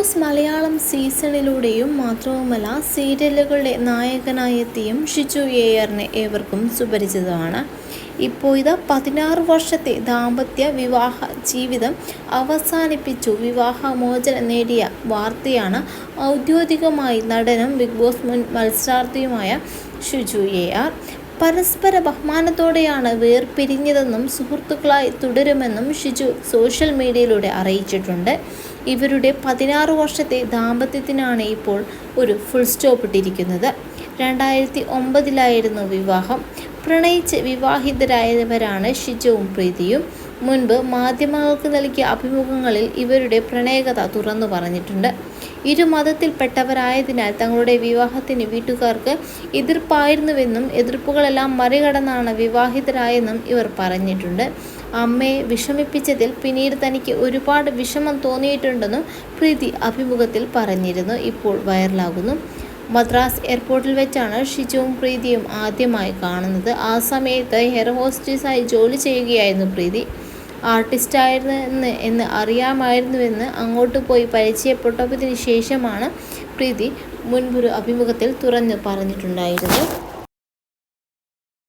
Boss Malayalam സീസണിലൂടെയും മാത്രവുമല്ല സീരിയലുകളുടെ നായകനായെത്തിയും ഷിജു എയറിനെ ഏവർക്കും സുപരിചിതമാണ്. ഇപ്പോൾ ഇത് പതിനാറ് വർഷത്തെ ദാമ്പത്യ വിവാഹ ജീവിതം അവസാനിപ്പിച്ചു. വിവാഹമോചനം നേടിയ വാർത്തയാണ് ഔദ്യോഗികമായി നടനും ബിഗ് ബോസ് മുൻ മത്സരാർത്ഥിയുമായ ഷിജു എ ആർ. പരസ്പര ബഹുമാനത്തോടെയാണ് വേർപിരിഞ്ഞതെന്നും സുഹൃത്തുക്കളായി തുടരുമെന്നും ഷിജു സോഷ്യൽ മീഡിയയിലൂടെ അറിയിച്ചിട്ടുണ്ട്. ഇവരുടെ പതിനാറ് വർഷത്തെ ദാമ്പത്യത്തിനാണ് ഇപ്പോൾ ഒരു ഫുൾ സ്റ്റോപ്പ് ഇട്ടിരിക്കുന്നത്. രണ്ടായിരത്തി ഒമ്പതിലായിരുന്നു വിവാഹം. പ്രണയിച്ച് വിവാഹിതരായവരാണ് ഷിജുവും പ്രീതിയും. മുൻപ് മാധ്യമങ്ങൾക്ക് നൽകിയ അഭിമുഖങ്ങളിൽ ഇവരുടെ പ്രണയകഥ തുറന്നു പറഞ്ഞിട്ടുണ്ട്. ഇരു മതത്തിൽപ്പെട്ടവരായതിനാൽ തങ്ങളുടെ വിവാഹത്തിന് വീട്ടുകാർക്ക് എതിർപ്പായിരുന്നുവെന്നും എതിർപ്പുകളെല്ലാം മറികടന്നാണ് വിവാഹിതരായെന്നും ഇവർ പറഞ്ഞിട്ടുണ്ട്. അമ്മയെ വിഷമിപ്പിച്ചതിൽ പിന്നീട് തനിക്ക് ഒരുപാട് വിഷമം തോന്നിയിട്ടുണ്ടെന്നും പ്രീതി അഭിമുഖത്തിൽ പറഞ്ഞിരുന്നു. ഇപ്പോൾ വൈറലാകുന്നു. മദ്രാസ് എയർപോർട്ടിൽ വെച്ചാണ് ഷിജുവും പ്രീതിയും ആദ്യമായി കാണുന്നത്. ആ സമയത്ത് എയർ ഹോസ്റ്റേഴ്സായി ജോലി ചെയ്യുകയായിരുന്നു പ്രീതി. ആർട്ടിസ്റ്റായിരുന്നു എന്ന് എന്ന് അറിയാമായിരുന്നുവെന്ന് അങ്ങോട്ട് പോയി പരിചയപ്പെട്ടതിന് ശേഷമാണ് പ്രീതി മുൻപൊരു അഭിമുഖത്തിൽ തുറന്നു പറഞ്ഞിട്ടുണ്ടായിരുന്നത്.